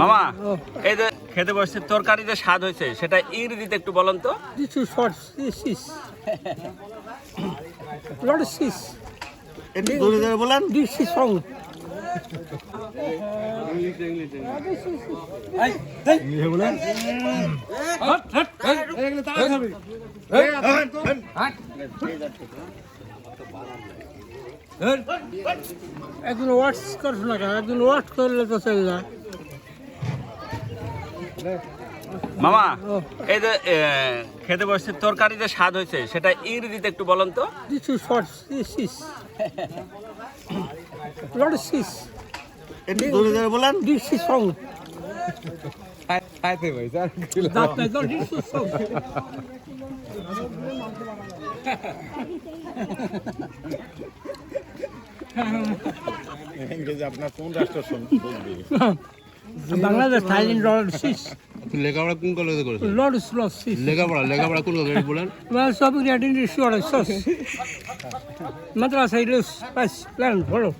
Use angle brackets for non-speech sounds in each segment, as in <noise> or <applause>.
মামা এই যে খেতে বসছে তরকারি যে স্বাদ হয়েছে সেটা ইংরেজিতে একটু বলেন তো। বলেন. একজন ওয়াটস করছ না কেন? একজন ওয়াট করলে তো চলে যায়। মামা এই যে খেতে বসছে তরকারি যে স্বাদ হয়েছে সেটা ইংরেজিতে একটু বলুন তো। বলেন. খাইতে ভাই স্যার. ইংরেজি আপনার কোন রাষ্ট্র বলবে? <laughs> বাংলাদেশ থাইল্যান্ড লর্ড সিস লেখাপড়া কোন কলেজে করেছেন লর্ড স্লট সিস লেখাপড়া লেখাপড়া কোন কলেজে বলেন Well, something I didn't sure I saw. Madras I lose. Pass. Plan. Follow.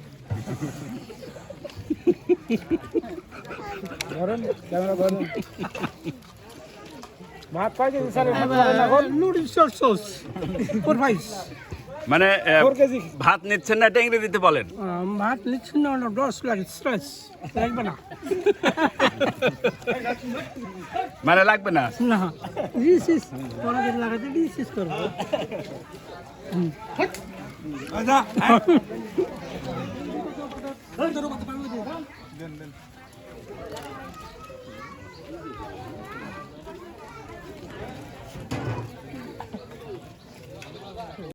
Noodles short sauce. Four pies. মানে ভাত নিচ্ছেন না এটা ইংরেজিতে বলেন? ভাত নিচ্ছি না ওটা দশ লাগে স্ট্রেস লাগবে না। মানে লাগবে না? না। দিস ইস পরে লাগাতে দিস ইস করব।